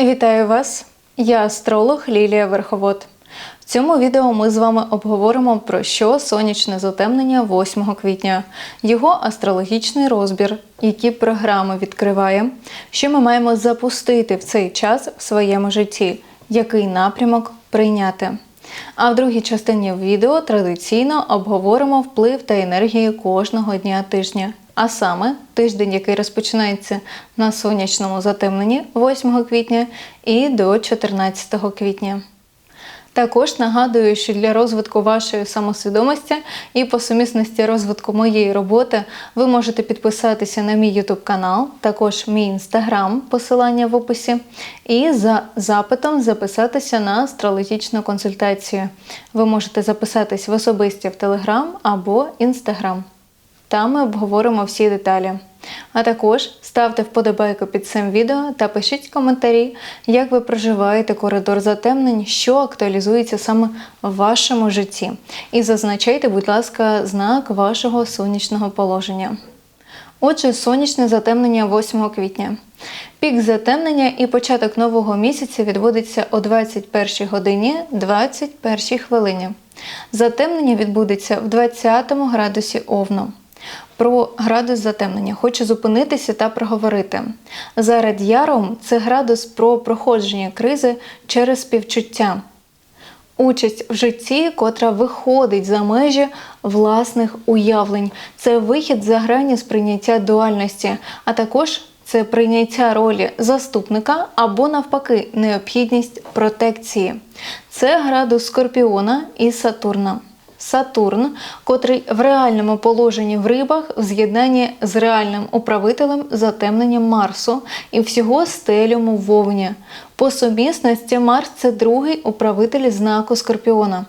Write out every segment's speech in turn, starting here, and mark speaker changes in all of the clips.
Speaker 1: Вітаю вас! Я астролог Лілія Верховод. В цьому відео ми з вами обговоримо про що сонячне затемнення 8 квітня, його астрологічний розбір, які програми відкриває, що ми маємо запустити в цей час в своєму житті, який напрямок прийняти. А в другій частині відео традиційно обговоримо вплив та енергії кожного дня тижня. А саме тиждень, який розпочинається на сонячному затемненні 8 квітня і до 14 квітня. Також нагадую, що для розвитку вашої самосвідомості і по сумісності розвитку моєї роботи ви можете підписатися на мій YouTube канал, також мій інстаграм, посилання в описі, і за запитом записатися на астрологічну консультацію. Ви можете записатись в особисті в Telegram або Instagram. Там ми обговоримо всі деталі. А також ставте вподобайку під цим відео та пишіть коментарі, як ви проживаєте коридор затемнень, що актуалізується саме в вашому житті. І зазначайте, будь ласка, знак вашого сонячного положення. Отже, сонячне затемнення 8 квітня. Пік затемнення і початок нового місяця відбудеться о 21 годині 21 хвилині. Затемнення відбудеться в 20 градусі Овну. Про градус затемнення хочу зупинитися та проговорити. За радіяром це градус про проходження кризи через співчуття. Участь в житті, котра виходить за межі власних уявлень. Це вихід за грані сприйняття дуальності, а також це прийняття ролі заступника або, навпаки, необхідність протекції. Це градус Скорпіона і Сатурна. Сатурн, котрий в реальному положенні в рибах в з'єднанні з реальним управителем затемненням Марсу і всього стелюму вовні. По сумісності Марс це другий управитель знаку Скорпіона.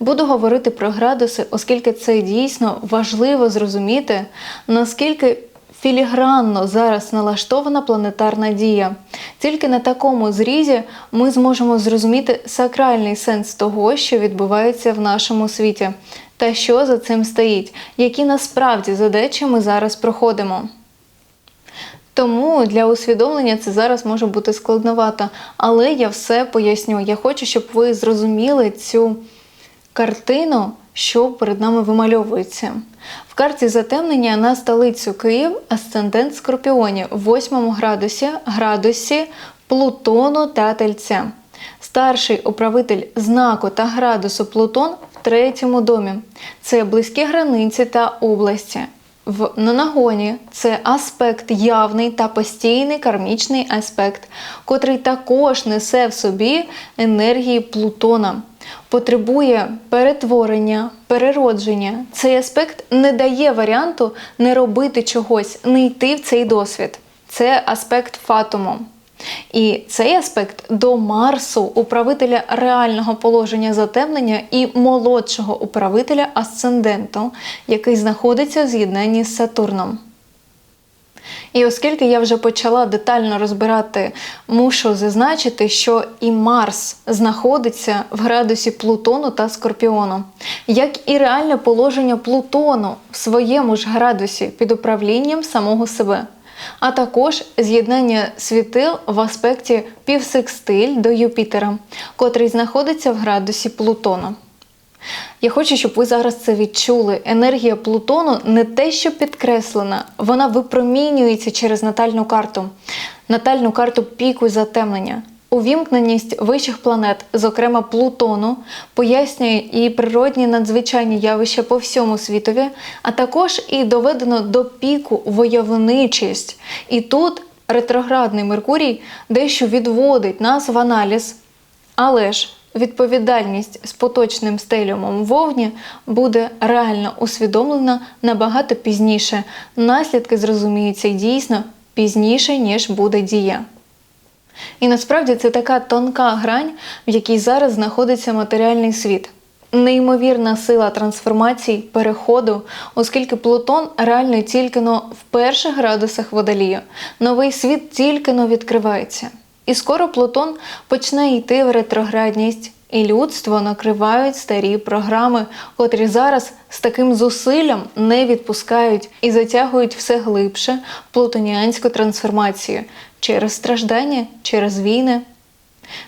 Speaker 1: Буду говорити про градуси, оскільки це дійсно важливо зрозуміти, наскільки філігранно зараз налаштована планетарна дія. Тільки на такому зрізі ми зможемо зрозуміти сакральний сенс того, що відбувається в нашому світі, та що за цим стоїть, які насправді задачі ми зараз проходимо. Тому для усвідомлення це зараз може бути складновато, але я все поясню. Я хочу, щоб ви зрозуміли цю картину, що перед нами вимальовується. В карті затемнення на столицю Київ асцендент Скорпіонів в 8 градусі, градусі Плутону та Тельця. Старший управитель знаку та градусу Плутон в третьому домі. Це близькі границі та області. В нанагоні це аспект явний та постійний кармічний аспект, котрий також несе в собі енергії Плутона потребує перетворення, переродження. Цей аспект не дає варіанту не робити чогось, не йти в цей досвід. Це аспект фатуму. І цей аспект до Марсу, управителя реального положення затемнення і молодшого управителя асценденту, який знаходиться в з'єднанні з Сатурном. І оскільки я вже почала детально розбирати, мушу зазначити, що і Марс знаходиться в градусі Плутону та Скорпіону, як і реальне положення Плутону в своєму ж градусі під управлінням самого себе. А також з'єднання світил в аспекті півсекстиль до Юпітера, котрий знаходиться в градусі Плутону. Я хочу, щоб ви зараз це відчули. Енергія Плутону не те, що підкреслена, вона випромінюється через натальну карту, натальну карту піку затемнення. Увімкненість вищих планет, зокрема Плутону, пояснює і природні надзвичайні явища по всьому світові, а також і доведено до піку войовничість. І тут ретроградний Меркурій дещо відводить нас в аналіз. Але ж відповідальність з поточним стелюмом вовні буде реально усвідомлена набагато пізніше. Наслідки зрозуміються дійсно пізніше, ніж буде дія. І насправді це така тонка грань, в якій зараз знаходиться матеріальний світ. Неймовірна сила трансформацій, переходу, оскільки Плутон реально тільки но в перших градусах водолію. Новий світ тільки но відкривається. І скоро Плутон почне йти в ретроградність, і людство накривають старі програми, котрі зараз з таким зусиллям не відпускають і затягують все глибше в плутоніанську трансформацію через страждання, через війни.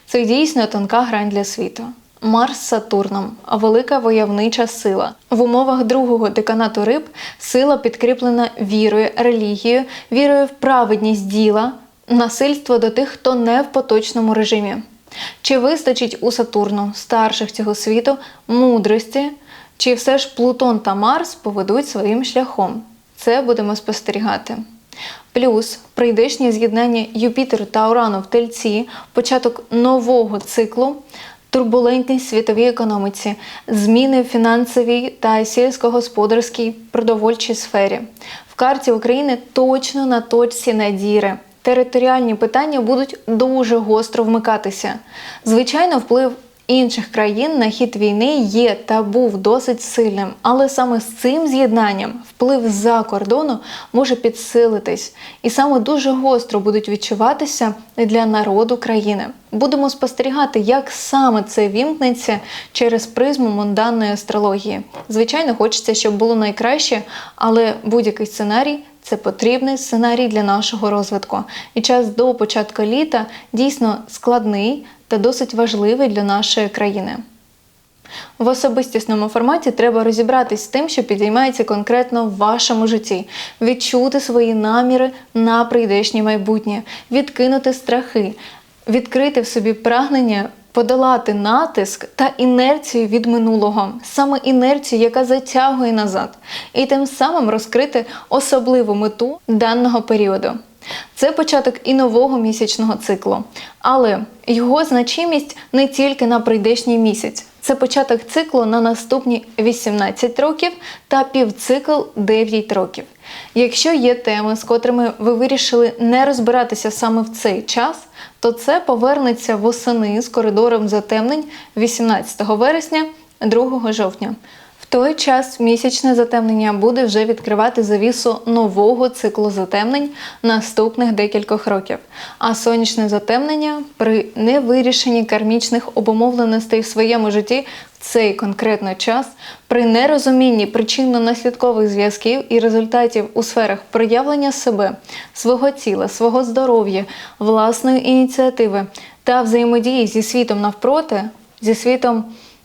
Speaker 1: Це дійсно тонка грань для світу. Марс з Сатурном велика войовнича сила. В умовах другого деканату риб сила підкріплена вірою, релігією, вірою в праведність діла, насильство до тих, хто не в поточному режимі. Чи вистачить у Сатурну старших цього світу мудрості, чи все ж Плутон та Марс поведуть своїм шляхом? Це будемо спостерігати. Плюс прийдешнє з'єднання Юпітеру та Урану в Тельці, початок нового циклу, турбулентність світовій економіці, зміни в фінансовій та сільськогосподарській продовольчій сфері. В карті України точно на точці надіри. Територіальні питання будуть дуже гостро вмикатися. Звичайно, вплив інших країн на хід війни є та був досить сильним, але саме з цим з'єднанням вплив за кордону може підсилитись, і саме дуже гостро будуть відчуватися для народу країни. Будемо спостерігати, як саме це вімкнеться через призму мунданної астрології. Звичайно, хочеться, щоб було найкраще, але будь-який сценарій. Це потрібний сценарій для нашого розвитку. І час до початку літа дійсно складний та досить важливий для нашої країни. В особистісному форматі треба розібратись з тим, що підіймається конкретно в вашому житті, відчути свої наміри на прийдешнє майбутнє, відкинути страхи, відкрити в собі прагнення подолати натиск та інерцію від минулого, саме інерцію, яка затягує назад, і тим самим розкрити особливу мету даного періоду. Це початок і нового місячного циклу, але його значимість не тільки на прийдешній місяць. Це початок циклу на наступні 18 років та півцикл 9 років. Якщо є теми, з котрими ви вирішили не розбиратися саме в цей час, то це повернеться восени з коридором затемнень 18 вересня 2 жовтня. В той час місячне затемнення буде вже відкривати завісу нового циклу затемнень наступних декількох років. А сонячне затемнення при невирішенні кармічних обумовленостей в своєму житті в цей конкретно час, при нерозумінні причинно-наслідкових зв'язків і результатів у сферах проявлення себе, свого тіла, свого здоров'я, власної ініціативи та взаємодії зі світом навпроти, зі світом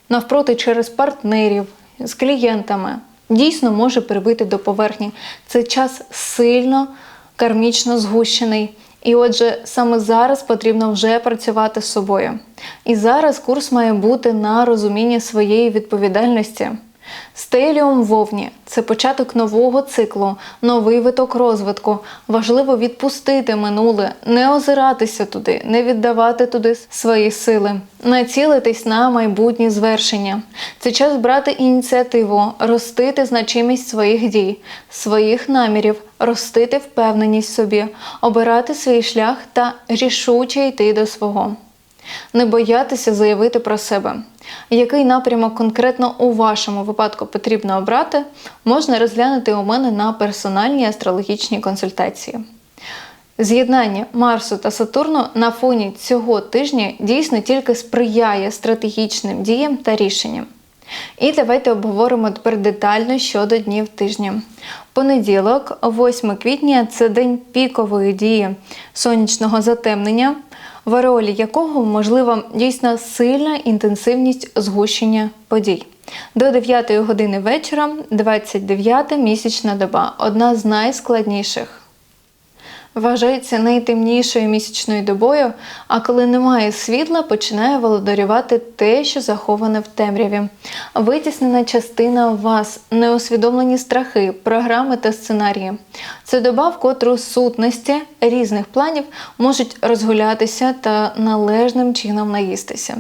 Speaker 1: навпроти через партнерів з клієнтами дійсно може прибити до поверхні. Це час сильно кармічно згущений. І отже, саме зараз потрібно вже працювати з собою. І зараз курс має бути на розуміння своєї відповідальності. Стеліум вовні це початок нового циклу, новий виток розвитку. Важливо відпустити минуле, не озиратися туди, не віддавати туди свої сили, націлитись на майбутні звершення. Це час брати ініціативу, ростити значимість своїх дій, своїх намірів, ростити впевненість в собі, обирати свій шлях та рішуче йти до свого. Не боятися заявити про себе. Який напрямок конкретно у вашому випадку потрібно обрати, можна розглянути у мене на персональній астрологічній консультації. З'єднання Марсу та Сатурну на фоні цього тижня дійсно тільки сприяє стратегічним діям та рішенням. І давайте обговоримо тепер детально щодо днів тижня. Понеділок, 8 квітня, це день пікової дії сонячного затемнення в ареолі якого можлива дійсно сильна інтенсивність згущення подій. До 9 години вечора, 29 місячна доба одна з найскладніших вважається найтемнішою місячною добою, а коли немає світла, починає володарювати те, що заховане в темряві. Витіснена частина вас, неусвідомлені страхи, програми та сценарії. Це доба, в котру сутності різних планів можуть розгулятися та належним чином наїстися.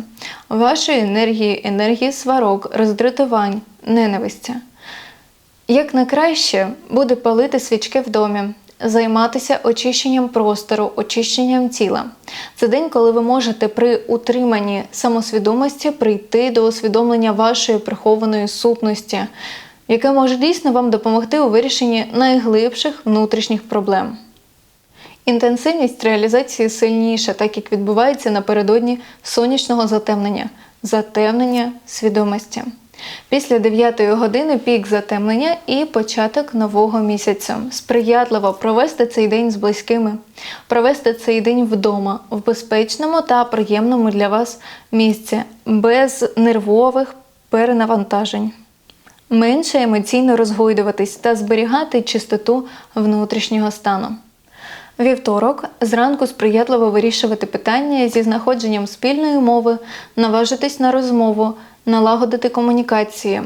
Speaker 1: Вашої енергії, енергії сварок, роздратувань, ненависті. Як найкраще буде палити свічки в домі, займатися очищенням простору, очищенням тіла. Це день, коли ви можете при утриманні самосвідомості прийти до усвідомлення вашої прихованої сутності, яке може дійсно вам допомогти у вирішенні найглибших внутрішніх проблем. Інтенсивність реалізації сильніша, так як відбувається напередодні сонячного затемнення. затемнення свідомості. Після 9 години пік затемнення і початок нового місяця. Сприятливо провести цей день з близькими, провести цей день вдома, в безпечному та приємному для вас місці, без нервових перенавантажень. Менше емоційно розгойдуватись та зберігати чистоту внутрішнього стану. Вівторок зранку сприятливо вирішувати питання зі знаходженням спільної мови, наважитись на розмову, налагодити комунікації.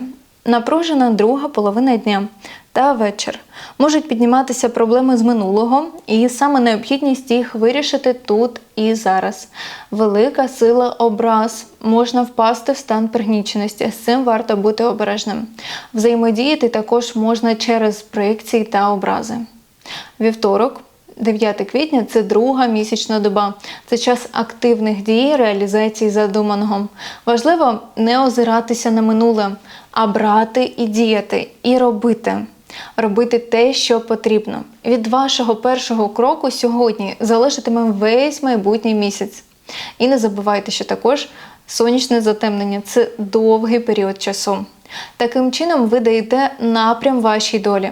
Speaker 1: Напружена друга половина дня та вечір. Можуть підніматися проблеми з минулого, і саме необхідність їх вирішити тут і зараз. Велика сила образ. Можна впасти в стан пригніченості. З цим варто бути обережним. Взаємодіяти також можна через проєкції та образи. Вівторок 9 квітня це друга місячна доба. Це час активних дій, реалізації задуманого. Важливо не озиратися на минуле, а брати і діяти, і робити. Робити те, що потрібно. Від вашого першого кроку сьогодні залежатиме весь майбутній місяць. І не забувайте, що також сонячне затемнення це довгий період часу. Таким чином, ви даєте напрям вашій долі.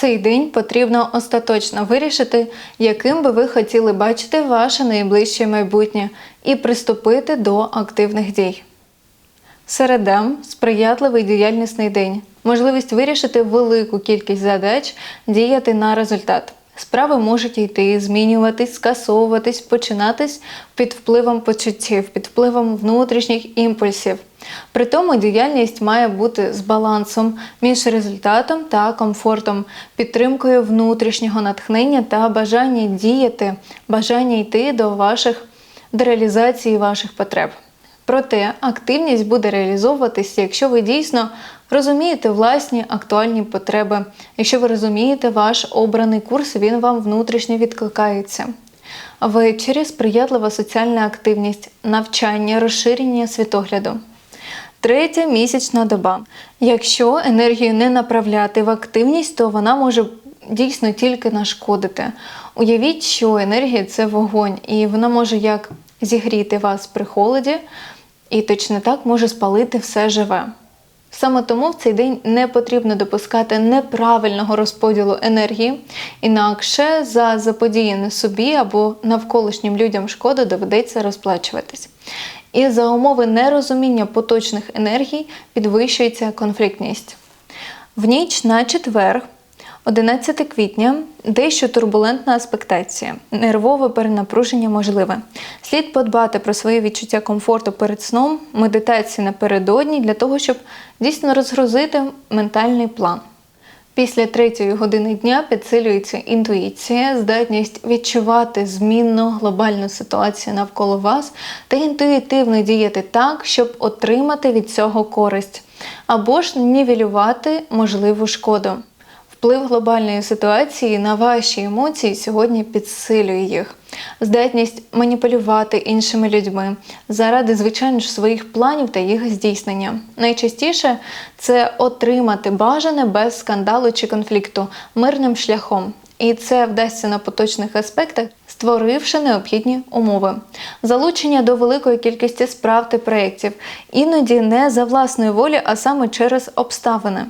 Speaker 1: Цей день потрібно остаточно вирішити, яким би ви хотіли бачити ваше найближче майбутнє, і приступити до активних дій. Середа сприятливий діяльнісний день, можливість вирішити велику кількість задач, діяти на результат. Справи можуть йти, змінюватись, скасовуватись, починатись під впливом почуттів, під впливом внутрішніх імпульсів. При тому діяльність має бути з балансом між результатом та комфортом, підтримкою внутрішнього натхнення та бажання діяти, бажання йти до ваших до реалізації ваших потреб. Проте активність буде реалізовуватися, якщо ви дійсно розумієте власні актуальні потреби, якщо ви розумієте ваш обраний курс, він вам внутрішньо відкликається. Ввечері сприятлива соціальна активність, навчання, розширення світогляду. Третя місячна доба. Якщо енергію не направляти в активність, то вона може дійсно тільки нашкодити. Уявіть, що енергія це вогонь, і вона може як зігріти вас при холоді, і точно так може спалити все живе. Саме тому в цей день не потрібно допускати неправильного розподілу енергії, інакше за заподіяне собі або навколишнім людям шкоду доведеться розплачуватись. І за умови нерозуміння поточних енергій підвищується конфліктність. В ніч на четвер 11 квітня дещо турбулентна аспектація, нервове перенапруження можливе. Слід подбати про своє відчуття комфорту перед сном, медитації напередодні для того, щоб дійсно розгрузити ментальний план. Після третьої години дня підсилюється інтуїція, здатність відчувати змінну глобальну ситуацію навколо вас та інтуїтивно діяти так, щоб отримати від цього користь, або ж нівелювати можливу шкоду. Вплив глобальної ситуації на ваші емоції сьогодні підсилює їх. Здатність маніпулювати іншими людьми заради, звичайно ж, своїх планів та їх здійснення. Найчастіше це отримати бажане без скандалу чи конфлікту мирним шляхом. І це вдасться на поточних аспектах, створивши необхідні умови, залучення до великої кількості справ та проєктів, іноді не за власної волі, а саме через обставини.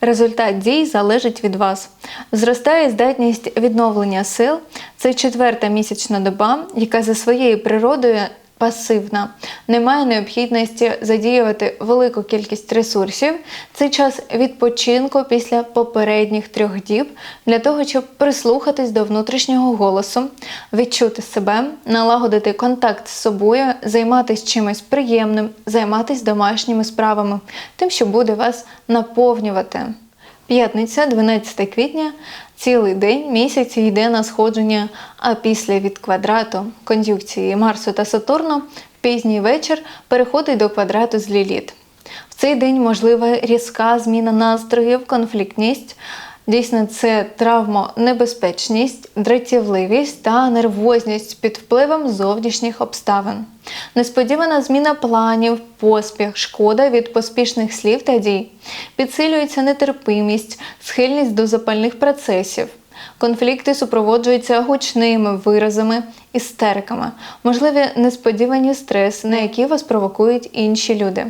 Speaker 1: Результат дій залежить від вас. Зростає здатність відновлення сил. Це четверта місячна доба, яка за своєю природою пасивна, немає необхідності задіювати велику кількість ресурсів. Це час відпочинку після попередніх трьох діб для того, щоб прислухатись до внутрішнього голосу, відчути себе, налагодити контакт з собою, займатися чимось приємним, займатися домашніми справами, тим, що буде вас наповнювати. П'ятниця, 12 квітня, цілий день місяць йде на сходження, а після від квадрату кон'юнкції Марсу та Сатурну в пізній вечір переходить до квадрату з Ліліт. В цей день можлива різка зміна настроїв, конфліктність. Дійсно, це травмонебезпечність, дратівливість та нервозність під впливом зовнішніх обставин, несподівана зміна планів, поспіх, шкода від поспішних слів та дій, підсилюється нетерпимість, схильність до запальних процесів. Конфлікти супроводжуються гучними виразами, істериками, можливі несподівані стреси, на які вас провокують інші люди.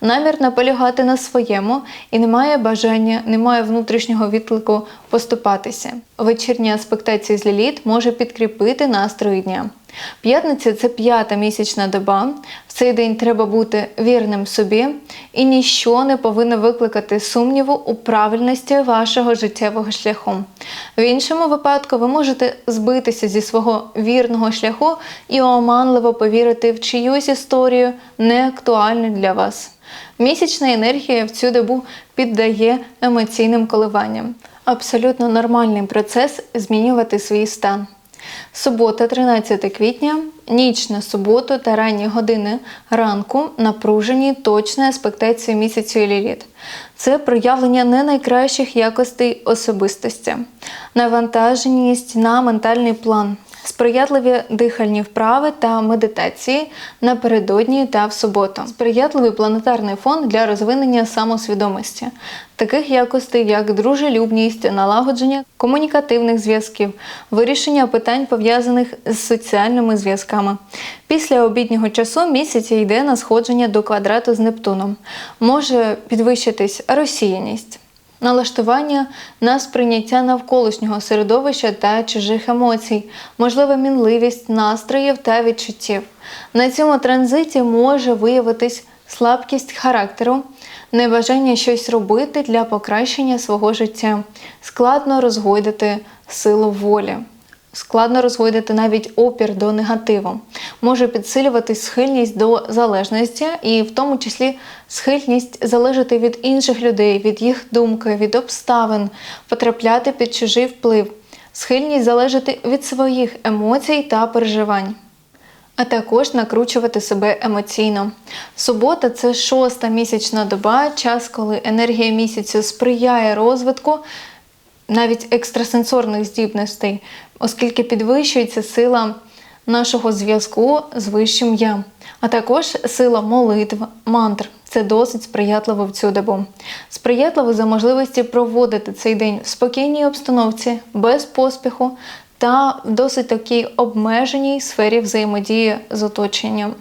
Speaker 1: Намір наполягати на своєму і немає бажання, немає внутрішнього відклику поступатися. Вечірня аспектація з ліліт може підкріпити настрої дня. П'ятниця це п'ята місячна доба. В цей день треба бути вірним собі, і ніщо не повинно викликати сумніву у правильності вашого життєвого шляху. В іншому випадку ви можете збитися зі свого вірного шляху і оманливо повірити в чиюсь історію не актуальну для вас. Місячна енергія в цю добу піддає емоційним коливанням. Абсолютно нормальний процес змінювати свій стан. Субота, 13 квітня, ніч на суботу та ранні години ранку напружені точна аспектації місяцю Ліліт. Це проявлення не найкращих якостей особистості, навантаженість на ментальний план, сприятливі дихальні вправи та медитації напередодні та в суботу, сприятливий планетарний фон для розвинення самосвідомості, таких якостей, як дружелюбність, налагодження комунікативних зв'язків, вирішення питань пов'язаних з соціальними зв'язками. Після обіднього часу місяць йде на сходження до квадрату з Нептуном. Може підвищитись розсіяність. Налаштування на сприйняття навколишнього середовища та чужих емоцій, можлива мінливість настроїв та відчуттів. На цьому транзиті може виявитись слабкість характеру, небажання щось робити для покращення свого життя, складно розгойдати силу волі. Складно розгойдати навіть опір до негативу, може підсилюватись схильність до залежності, і в тому числі схильність залежати від інших людей, від їх думки, від обставин, потрапляти під чужий вплив, схильність залежати від своїх емоцій та переживань. А також накручувати себе емоційно. Субота це шоста місячна доба, час, коли енергія місяцю сприяє розвитку навіть екстрасенсорних здібностей, оскільки підвищується сила нашого зв'язку з вищим я, а також сила молитв, мантр. Це досить сприятливо в цю добу. Сприятливо за можливості проводити цей день в спокійній обстановці, без поспіху та в досить такій обмеженій сфері взаємодії з оточенням.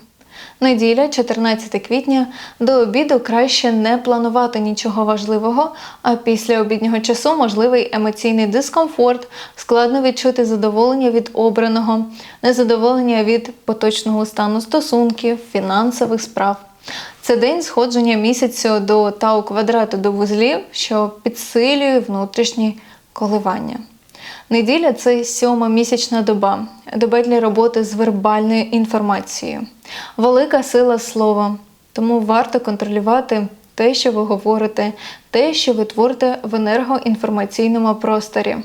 Speaker 1: Неділя, 14 квітня, до обіду краще не планувати нічого важливого, а після обіднього часу можливий емоційний дискомфорт, складно відчути задоволення від обраного, незадоволення від поточного стану стосунків, фінансових справ. Це день сходження місяцю до тау квадрату до вузлів, що підсилює внутрішні коливання. Неділя це сьома місячна доба, доба для роботи з вербальною інформацією. Велика сила слова, тому варто контролювати те, що ви говорите, те, що ви творите в енергоінформаційному просторі.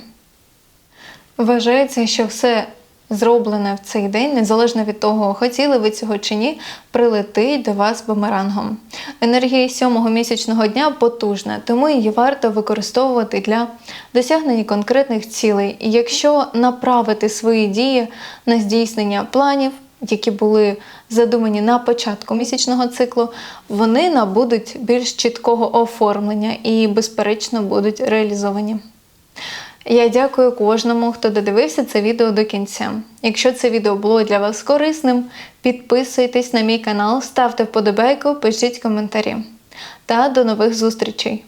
Speaker 1: Вважається, що все зроблене в цей день, незалежно від того, хотіли ви цього чи ні, прилетить до вас бумерангом. Енергія сьомого місячного дня потужна, тому її варто використовувати для досягнення конкретних цілей. І якщо направити свої дії на здійснення планів, які були задумані на початку місячного циклу, вони набудуть більш чіткого оформлення і, безперечно, будуть реалізовані. Я дякую кожному, хто додивився це відео до кінця. Якщо це відео було для вас корисним, підписуйтесь на мій канал, ставте вподобайку, пишіть коментарі. Та до нових зустрічей!